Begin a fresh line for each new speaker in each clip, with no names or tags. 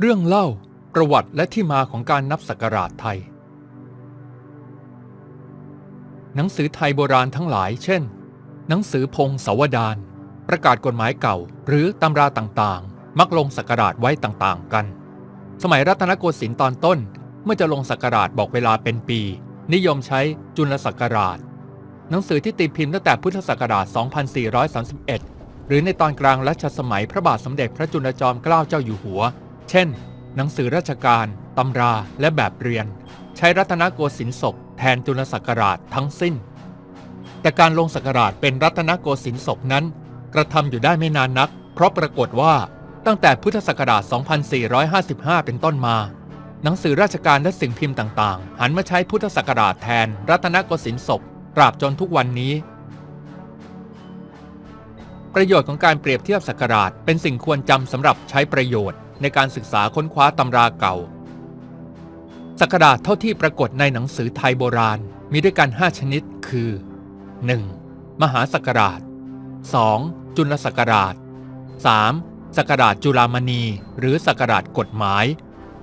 เรื่องเล่าประวัติและที่มาของการนับศักราชไทย หนังสือไทยโบราณทั้งหลาย เช่น หนังสือพงศาวดารประกาศกฎหมายเก่า หรือตำราต่างๆ มักลงศักราชไว้ต่างๆ กัน สมัยรัตนโกสินทร์ตอนต้น เมื่อจะลงศักราชบอกเวลาเป็นปี นิยมใช้จุลศักราช หนังสือที่ตีพิมพ์ตั้งแต่พุทธศักราช 2431 หรือในตอนกลางรัชสมัยพระบาทสมเด็จพระจุลจอมเกล้าเจ้าอยู่หัว เช่น หนังสือราชการ ตำราและแบบเรียน ใช้รัตนโกสินทร์ศกแทนจุลศักราชทั้งสิ้น แต่การลงศักราชเป็นรัตนโกสินทร์ศกนั้น กระทำอยู่ได้ไม่นานนัก เพราะปรากฏว่าตั้งแต่พุทธศักราช 2455 เป็นต้นมา หนังสือราชการและสิ่งพิมพ์ต่างๆ หันมาใช้พุทธศักราชแทนรัตนโกสินทร์ศกตราบจนทุกวันนี้ ประโยชน์ของการเปรียบเทียบศักราชเป็นสิ่งควรจำสำหรับใช้ประโยชน์ ในการศึกษาค้นคว้าตำราเก่าศักราชเท่าที่ปรากฏในหนังสือไทยโบราณมีด้วยกัน 5 ชนิดคือ 1. มหาศักราช 2. จุลศักราช 3. ศักราชจุลามณี หรือศักราชกฎหมาย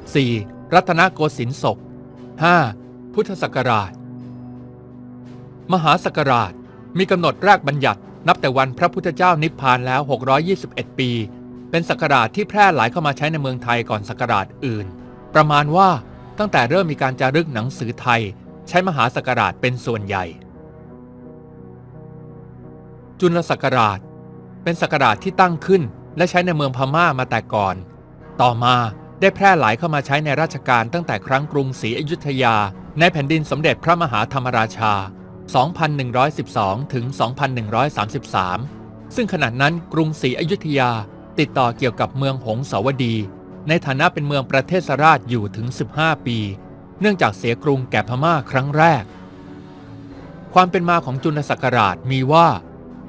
4. รัตนโกสินทร์ศก 5. พุทธศักราช มหาศักราชมีกำหนดแรกบัญญัตินับแต่วันพระพุทธเจ้านิพพานแล้ว 621 ปี เป็นศักราชที่แพร่หลายเข้ามาใช้ในเมืองไทยก่อนศักราชอื่น ประมาณว่าตั้งแต่เริ่มมีการจารึกหนังสือไทย ใช้มหาศักราชเป็นส่วนใหญ่ จุลศักราช เป็นศักราชที่ตั้งขึ้น และใช้ในเมืองพม่ามาแต่ก่อน ต่อมาได้แพร่หลายเข้ามาใช้ในราชการตั้งแต่ครั้งกรุงศรีอยุธยา ในแผ่นดินสมเด็จพระมหาธรรมราชา 2112 ถึง 2133 ซึ่งขณะนั้นกรุงศรีอยุธยา ติดต่อเกี่ยวกับเมืองหงสาวดี ในฐานะเป็นเมืองประเทศราชอยู่ถึง 15 ปี เนื่องจากเสียกรุงแก่พม่าครั้งแรก ความเป็นมาของจุลศักราชมีว่า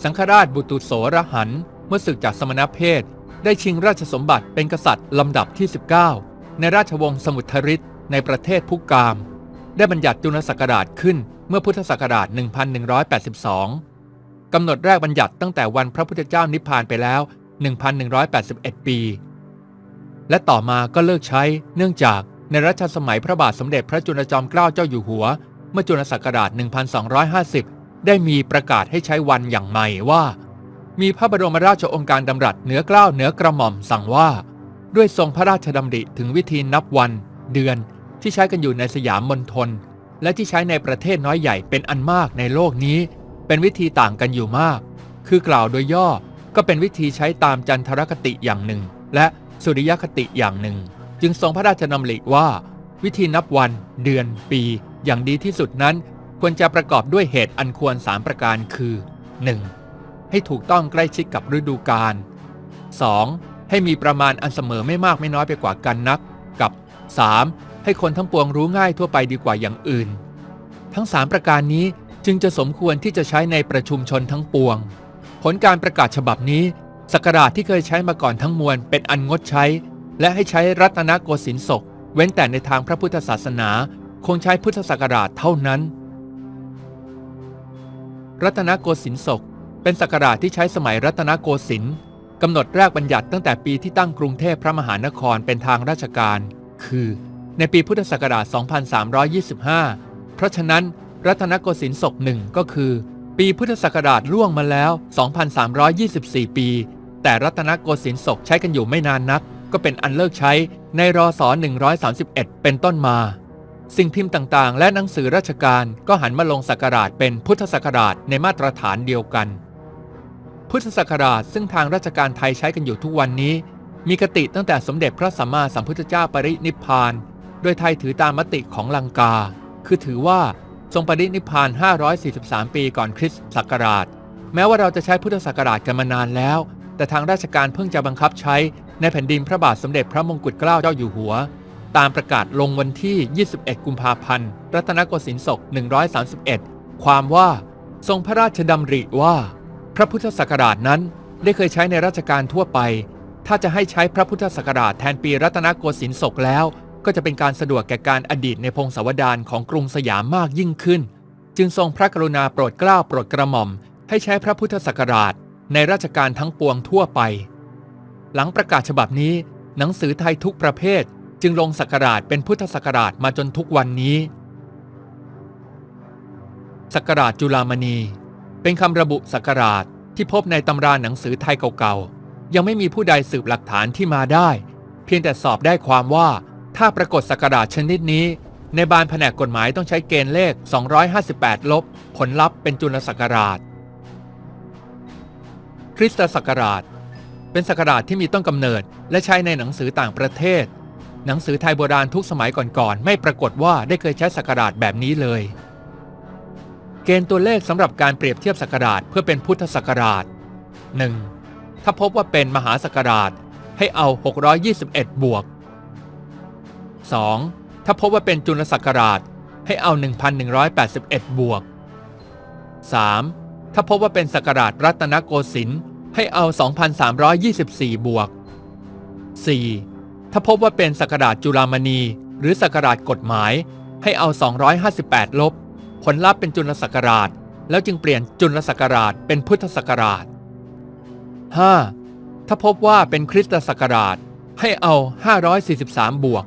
สังฆราชบุตุโสรหัน เมื่อศึกจากสมณเพศ ได้ชิงราชสมบัติเป็นกษัตริย์ลำดับที่ 19 ในราชวงศ์สมุทรริตในประเทศพุกาม ได้บัญญัติจุลศักราชขึ้นเมื่อพุทธศักราช 1182กำหนดแรกบัญญัติตั้งแต่วันพระพุทธเจ้านิพพานไปแล้ว 1181 ปี และต่อมาก็เลิกใช้เนื่องจากในรัชสมัยพระบาทสมเด็จพระจุลจอมเกล้าเจ้าอยู่หัว เมื่อจุลศักราช 1250 ได้มีประกาศให้ใช้วันอย่างใหม่ว่า มีพระบรมราชโองการดำรัสเหนือเกล้าเหนือกระหม่อมสั่งว่า ด้วยทรงพระราชดำริถึงวิธีนับวัน เดือนที่ใช้กันอยู่ในสยามมณฑลและที่ใช้ในประเทศน้อยใหญ่เป็นอันมากในโลกนี้ เป็นวิธีต่างกันอยู่มาก คือกล่าวโดยย่อ ก็เป็นวิธีใช้ตามจันทรคติอย่างหนึ่ง และสุริยคติอย่างหนึ่ง จึงทรงพระราชดำริว่า วิธีนับวัน เดือน ปี อย่างดีที่สุดนั้น ควรจะประกอบด้วยเหตุอันควร 3 ประการคือ 1. ให้ถูกต้องใกล้ชิดกับฤดูกาล 2. ให้มีประมาณอันเสมอไม่มากไม่น้อยไปกว่ากันนัก กับ 3. ให้คนทั้งปวงรู้ง่ายทั่วไปดีกว่าอย่างอื่น ทั้ง 3 ประการนี้จึงจะสมควรที่จะใช้ในประชุมชนทั้งปวง ผลการประกาศฉบับนี้ศักราชที่เคยใช้มาก่อนทั้งมวลเป็นอันงดใช้ และให้ใช้รัตนโกสินทร์ศก เว้นแต่ในทางพระพุทธศาสนา คงใช้พุทธศักราชเท่านั้น รัตนโกสินทร์ศก เป็นศักราชที่ใช้สมัยรัตนโกสินทร์กำหนดแรกบัญญัติตั้งแต่ปีที่ตั้งกรุงเทพพระมหานครเป็นทางราชการ คือ ในปีพุทธศักราช 2325 เพราะฉะนั้น รัตนโกสินทร์ศกหนึ่งก็คือ ปีพุทธศักราชล่วงมาแล้ว 2,324 ปี แต่รัตนโกสินทร์ศกใช้กันอยู่ไม่นานนัก ก็เป็นอันเลิกใช้ในรศ131 เป็นต้นมา สิ่งพิมพ์ต่างๆ และหนังสือราชการก็หันมาลงศักราชเป็นพุทธศักราชในมาตรฐานเดียวกัน พุทธศักราชซึ่งทางราชการไทยใช้กันอยู่ทุกวันนี้ มีกติตั้งแต่สมเด็จพระสัมมาสัมพุทธเจ้าปรินิพพาน โดยไทยถือตามมติของลังกา คือถือว่า ทรงปรินิพพาน 543 ปีก่อนคริสต์ศักราช แม้ว่าเราจะใช้พุทธศักราชกันมานานแล้ว แต่ทางราชการเพิ่งจะบังคับใช้ในแผ่นดินพระบาทสมเด็จพระมงกุฎเกล้าเจ้าอยู่หัว ตามประกาศลงวันที่ 21 กุมภาพันธ์ รัตนโกสินทร์ศก 131 ความว่า ทรงพระราชดำริว่า พระพุทธศักราชนั้นได้เคยใช้ในราชการทั่วไป ถ้าจะให้ใช้พระพุทธศักราชแทนปีรัตนโกสินทร์ศกแล้ว ก็จะเป็นการสะดวกแก่การอดีตในพงศาวดารของกรุงสยามมากยิ่งขึ้น จึงทรงพระกรุณาโปรดเกล้าโปรดกระหม่อม ให้ใช้พระพุทธศักราช ในราชการทั้งปวงทั่วไป หลังประกาศฉบับนี้ หนังสือไทยทุกประเภท จึงลงศักราชเป็นพุทธศักราชมาจนทุกวันนี้ศักราชจุลามณี เป็นคำระบุศักราชที่พบในตำราหนังสือไทยเก่าๆ ยังไม่มีผู้ใดสืบหลักฐานที่มาได้ เพียงแต่สอบได้ความว่า ถ้าปรากฏศักราชชนิดนี้ ในบานแผนกกฎหมายต้องใช้เกณฑ์เลข 258 ลบ ผลลัพธ์เป็นจุลศักราช คริสตศักราช เป็นศักราชที่มีต้นกำเนิด และใช้ในหนังสือต่างประเทศ หนังสือไทยโบราณทุกสมัยก่อนๆไม่ปรากฏว่าได้เคยใช้ศักราชแบบนี้เลย เกณฑ์ตัวเลขสำหรับการเปรียบเทียบศักราชเพื่อเป็นพุทธศักราช 1. ถ้าพบว่าเป็นมหาศักราชให้เอา 621 บวก 2. ถ้าพบว่าเป็นจุลศักราชให้เอา 1181 บวก 3. ถ้าพบว่าเป็นศักราชรัตนโกสินทร์ให้เอา 2,324 บวก 4. ถ้าพบว่าเป็นศักราชจุลามณี หรือศักราชกฎหมาย ให้เอา 258 ลบ ผลลัพธ์เป็นจุลศักราช แล้วจึงเปลี่ยนจุลศักราชเป็นพุทธศักราช 5. ถ้าพบว่าเป็นคริสตศักราช ให้เอา 543 บวก